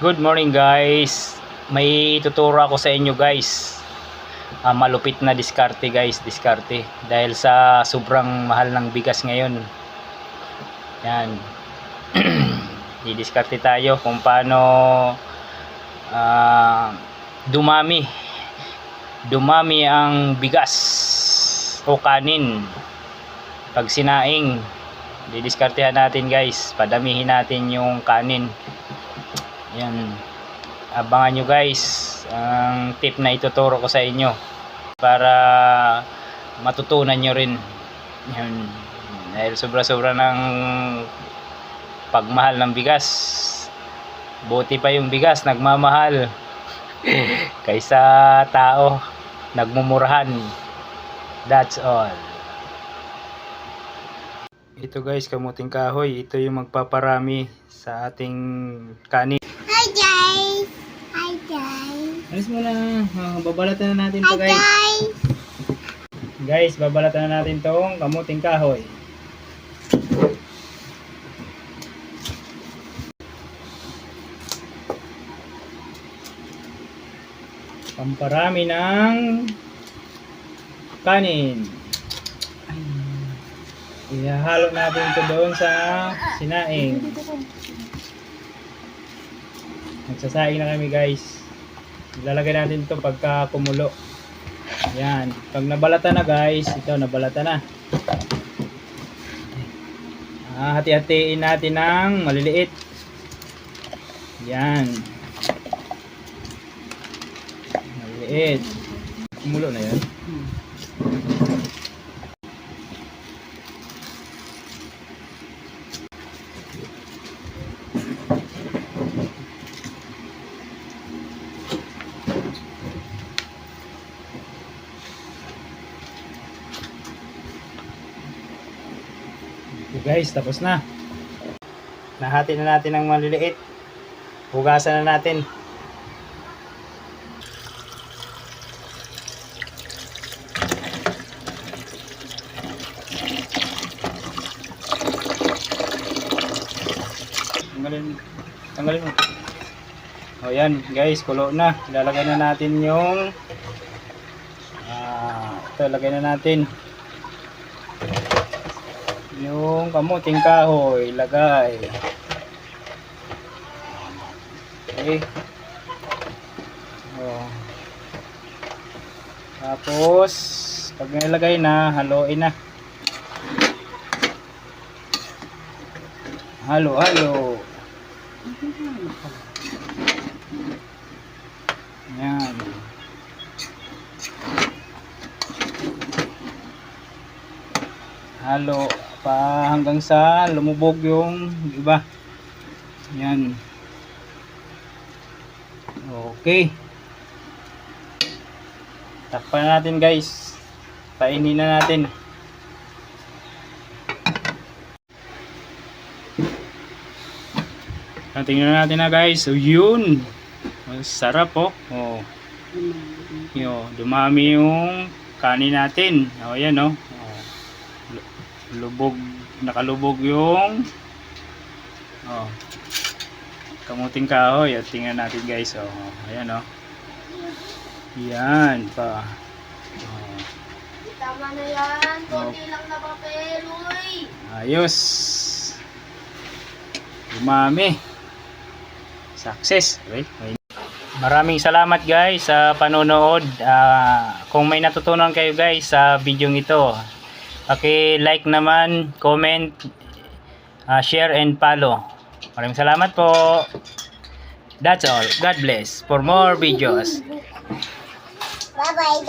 Good morning guys. May tuturo ako sa inyo guys. Ah, malupit na diskarte guys, diskarte. Dahil sa sobrang mahal ng bigas ngayon. Yan. Didiskarte tayo kung paano ah, dumami. Dumami ang bigas o kanin. Pag sinaing, didiskartehan natin guys. Padamihin natin yung kanin. Yan. Abangan nyo guys ang tip na ituturo ko sa inyo para matutunan nyo rin. Yan. Dahil sobra-sobra ng pagmahal ng bigas. Buti pa yung bigas nagmamahal kaysa tao nagmumurahan. That's all. Ito guys, kamuting kahoy. Ito yung magpaparami sa ating kanin. Hi guys! Hi guys! Alis mo na. Ah, babalatan na natin to guys. guys! Guys, babalatan na natin tong kamuting kahoy. Pamparami ng kanin. Ihahalo natin ito doon sa sinaing. Nagsasaing na kami guys. Ilalagay natin ito pagka kumulo. Yan. Pag nabalata na guys, ito nabalata na. Ah, hati-hatiin natin ng maliliit. Yan. Maliliit. Kumulo na yan. Okay guys, tapos na. Nahati na natin ng maliliit. Hugasan na natin. Tanggalin, tanggalin mo. O yan guys, kulo na. Ilalagay na natin yung ah, ito, lagay na natin yung kamuting kahoy lagay. Okay. Oh. tapos pag nilagay na haluin na. Halo halo. Yan halo pa hanggang sa lumubog yung iba yan. Okay. Takpan na natin guys. Painin na natin. Ah, tingnan natin na guys. So yun. Sarap oh. Oh. Yo, dumami yung kanin natin. Oh yan oh, oh lubog nakalubog yung oh kamuting kahoy at tingnan natin guys oh ayan oh yan pa oh, Tama na yan! Konti lang na papel, uy! ayos umami success okay. Maraming salamat guys sa panonood. Ah, kung may natutunan kayo guys sa video ito, paki-like naman, comment, ah, share and follow. Maraming salamat po. That's all. God bless. For more videos. Bye-bye!